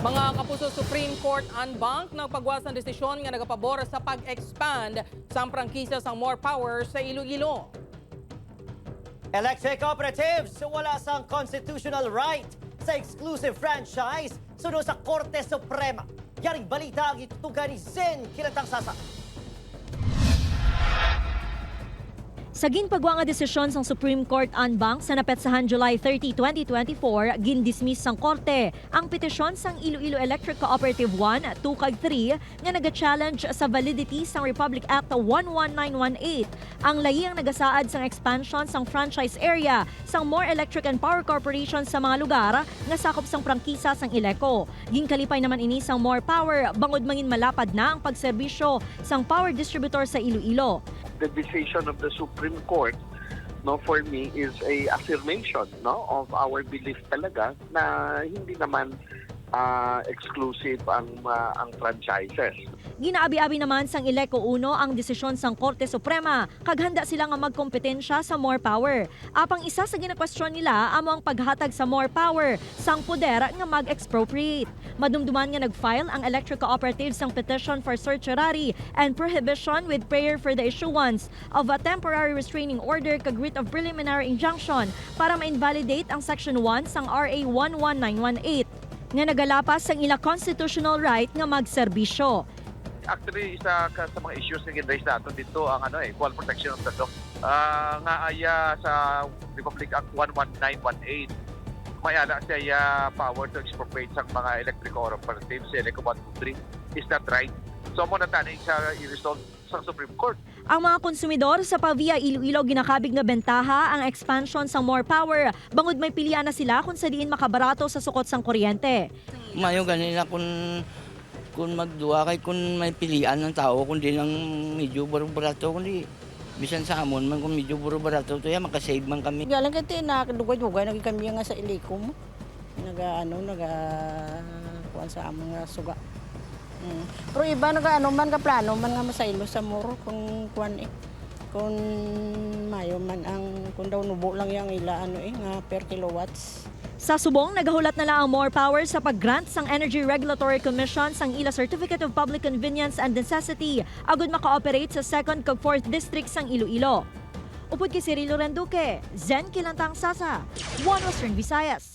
Mga kapuso Supreme Court unbank ng pagwas desisyon nga nagapabor sa pag-expand sa prangkisa sa More Power sa Iloilo. Electric cooperatives wala sang constitutional right sa exclusive franchise suno sa Korte Suprema. Yaring balita ang itutugan ni Zen Kilatang Sasa. Sa ginpagwa nga desisyon sang Supreme Court unbank sa napetsahan July 30, 2024, gindismiss sang korte ang petisyon sang Iloilo Electric Cooperative 1, 2 kag 3 nga naga-challenge sa validity sang Republic Act 11918. Ang layi ang nagasaad sang expansion sang franchise area sang More Electric and Power Corporation sa mga lugar nga sakop sang prangkisa sang Ileco. Ginkalipay naman ini sang More Power bangod mangin malapad na ang pagserbisyo sang power distributor sa Iloilo. The decision of the Supreme Court no for me is a affirmation no of our belief talaga na hindi naman ah, exclusive ang ah, ang franchises. Ginaabi-abi naman sang Ileco Uno ang desisyon sang Korte Suprema kag handa sila nga magkompetensya sa more power. Apang isa sa ginakwestiyon nila amo ang paghatag sa more power sang poder nga mag-expropriate. Madumduman nga nag-file ang electric cooperatives sang petition for certiorari and prohibition with prayer for the issuance of a temporary restraining order kag writ of preliminary injunction para ma-invalidate ang section 1 sang RA 11918 nga nagalapas sang ila constitutional right nga magserbisyo. Actually, isa ka sa mga issues na ginraise natin dito ang ano eh, equal protection of the law. Ah, nga aya sa Republic Act 11918 may ala siya power to expropriate sa mga electric cooperatives, Electric 123. Is that right? So mo na tanig sa i-resolve sa Supreme Court. Ang mga konsumidor sa Pavia Iloilo ginakabig nga bentaha ang expansion sang more power bangod may pilian na sila kung sa diin makabarato sa sukot sang kuryente. Mayo ganila kung kung magduwa kay kung may pilian ng tao kundi lang medyo baro-barato kundi bisan sa amon man kung medyo baro-barato to ya makasave man kami. Galang kati na dugay-dugay naging kami nga sa ilikom. Naga ano naga kuan sa among nga suga. Mm. Pero iba naga ano man ka plano man nga masaylo sa muro kung kuan eh. Kung mayo man ang kung daw nubo lang yang ila ano eh nga per kilowatts. Sa subong, nagahulat na lang ang more power sa pag-grant sang Energy Regulatory Commission sang ila Certificate of Public Convenience and Necessity agud maka-operate sa 2nd kag 4th District sang Iloilo. Upod kay Cirilo Renduque, Zen Kilantang Sasa, One Western Visayas.